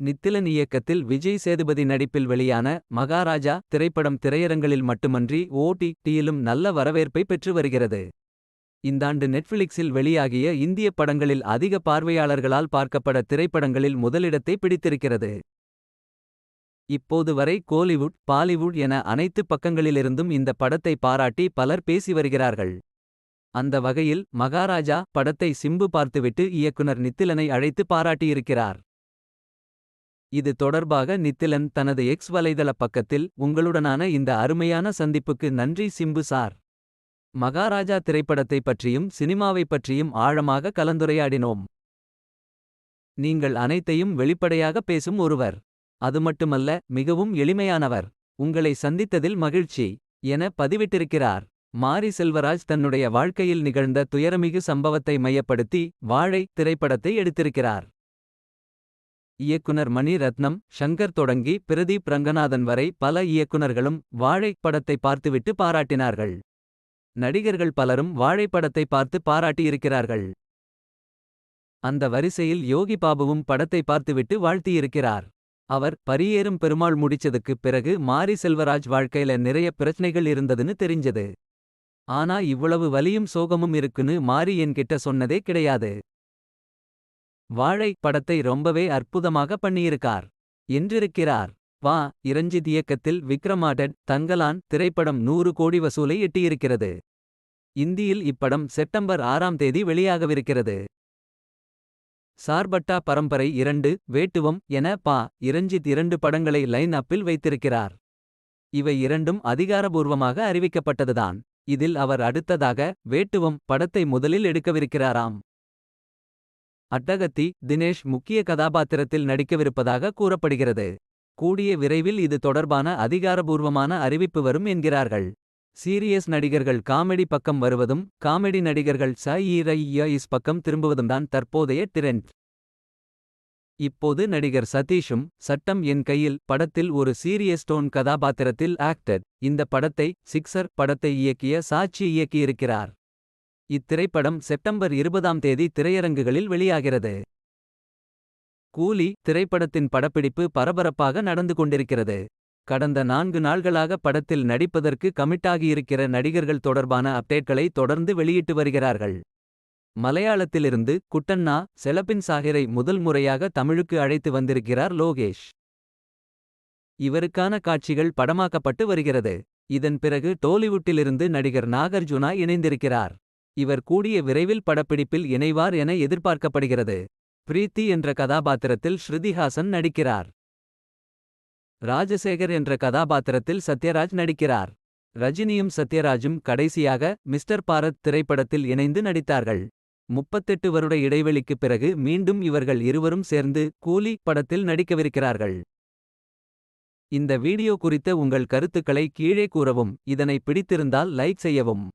நித்திலன் இயக்கத்தில் விஜய் சேதுபதி நடிப்பில் வெளியான மகாராஜா திரைப்படம் திரையரங்களில் மட்டுமன்றி ஓடி டியிலும் நல்ல வரவேற்பை பெற்று வருகிறது. இந்தாண்டு நெட்ஃபிளிக்ஸில் வெளியாகிய இந்திய படங்களில் அதிக பார்வையாளர்களால் பார்க்கப்பட திரைப்படங்களில் முதலிடத்தை பிடித்திருக்கிறது. இப்போது வரை கோலிவுட் பாலிவுட் என அனைத்து பக்கங்களிலிருந்தும் இந்த படத்தை பாராட்டி பலர் பேசி வருகிறார்கள். அந்த வகையில் மகாராஜா படத்தை சிம்பு பார்த்துவிட்டு இயக்குனர் நித்திலனை அழைத்து பாராட்டியிருக்கிறார். இது தொடர்பாக நித்திலன் தனது எக்ஸ் வலைதள பக்கத்தில் உங்களுடனான இந்த அருமையான சந்திப்புக்கு நன்றி சிம்பு சார். மகாராஜா திரைப்படத்தை பற்றியும் சினிமாவை பற்றியும் ஆழமாக கலந்துரையாடினோம். நீங்கள் அனைத்தையும் வெளிப்படையாக பேசும் ஒருவர். அது மட்டுமல்ல மிகவும் எளிமையானவர். உங்களை சந்தித்ததில் மகிழ்ச்சி. என பதிவிட்டிருக்கிறார். மாரி செல்வராஜ் தன்னுடைய வாழ்க்கையில் நிகழ்ந்த துயரமிகு சம்பவத்தை மையப்படுத்தி வாழை திரைப்படத்தை எடுத்திருக்கிறார். இயக்குனர் மணி ரத்னம் ஷங்கர் தொடங்கி பிரதீப் ரங்கநாதன் வரை பல இயக்குனர்களும் வாழை படத்தை பார்த்துவிட்டு பாராட்டினார்கள். நடிகர்கள் பலரும் வாழை படத்தை பார்த்து பாராட்டியிருக்கிறார்கள். அந்த வரிசையில் யோகி பாபுவும் படத்தை பார்த்துவிட்டு வாழ்த்தியிருக்கிறார். அவர் பரியேறும் பெருமாள் முடிச்சதுக்குப் பிறகு மாரி செல்வராஜ் வாழ்க்கையில நிறைய பிரச்சனைகள் இருந்ததுன்னு தெரிஞ்சது. ஆனா இவ்வளவு வலியும் சோகமும் இருக்குன்னு மாரி என்கிட்ட சொன்னதே கிடையாது. வாழை படத்தை ரொம்பவே அற்புதமாக பண்ணியிருக்கார். என்றிருக்கிறார். வா இரஞ்சித் இயக்கத்தில் விக்ரமாடன் தங்கலான் திரைப்படம் நூறு கோடி வசூலை எட்டியிருக்கிறது. இந்தியில் இப்படம் செப்டம்பர் ஆறாம் தேதி வெளியாகவிருக்கிறது. சார்பட்டா பரம்பரை இரண்டு வேட்டுவம் என பா இரஞ்சித் இரண்டு படங்களை லைன் அப்பில் வைத்திருக்கிறார். இவை இரண்டும் அதிகாரபூர்வமாக அறிவிக்கப்பட்டதுதான். இதில் அவர் அடுத்ததாக வேட்டுவம் படத்தை முதலில் எடுக்கவிருக்கிறாராம். அட்டகத்தி தினேஷ் முக்கிய கதாபாத்திரத்தில் நடிக்கவிருப்பதாக கூறப்படுகிறது. கூடிய விரைவில் இது தொடர்பான அதிகாரபூர்வமான அறிவிப்பு வரும் என்கிறார்கள். சீரியஸ் நடிகர்கள் காமெடி பக்கம் வருவதும் காமெடி நடிகர்கள் ச இஸ் பக்கம் திரும்புவதும்தான் தற்போதைய ட்ரெண்ட். இப்போது நடிகர் சதீஷும் சட்டம் என் கையில் படத்தில் ஒரு சீரியஸ் டோன் கதாபாத்திரத்தில் ஆக்டர் இந்த படத்தை சிக்ஸர் படத்தை இயக்கிய சாட்சி இயக்கியிருக்கிறார். இத்திரைப்படம் செப்டம்பர் இருபதாம் தேதி திரையரங்குகளில் வெளியாகிறது. கூலி திரைப்படத்தின் படப்பிடிப்பு பரபரப்பாக நடந்து கொண்டிருக்கிறது. கடந்த நான்கு நாள்களாக படத்தில் நடிப்பதற்கு கமிட்டாகியிருக்கிற நடிகர்கள் தொடர்பான அப்டேட்களை தொடர்ந்து வெளியிட்டு வருகிறார்கள். மலையாளத்திலிருந்து குட்டண்ணா செலபின் சாகிரை முதல் முறையாக தமிழுக்கு அழைத்து வந்திருக்கிறார் லோகேஷ். இவருக்கான காட்சிகள் படமாக்கப்பட்டு வருகிறது. இதன் பிறகு டோலிவுட்டிலிருந்து நடிகர் நாகர்ஜுனா இணைந்திருக்கிறார். இவர் கூடிய விரைவில் படப்பிடிப்பில் இணைவார் என எதிர்பார்க்கப்படுகிறது. பிரீத்தி என்ற கதாபாத்திரத்தில் ஸ்ருதிஹாசன் நடிக்கிறார். ராஜசேகர் என்ற கதாபாத்திரத்தில் சத்யராஜ் நடிக்கிறார். ரஜினியும் சத்யராஜும் கடைசியாக மிஸ்டர் பாரத் திரைப்படத்தில் இணைந்து நடித்தார்கள். முப்பத்தெட்டு வருட இடைவெளிக்குப் பிறகு மீண்டும் இவர்கள் இருவரும் சேர்ந்து கூலி படத்தில் நடிக்கவிருக்கிறார்கள். இந்த வீடியோ குறித்த உங்கள் கருத்துக்களை கீழே கூறவும் இதனை பிடித்திருந்தால் லைக் செய்யவும்.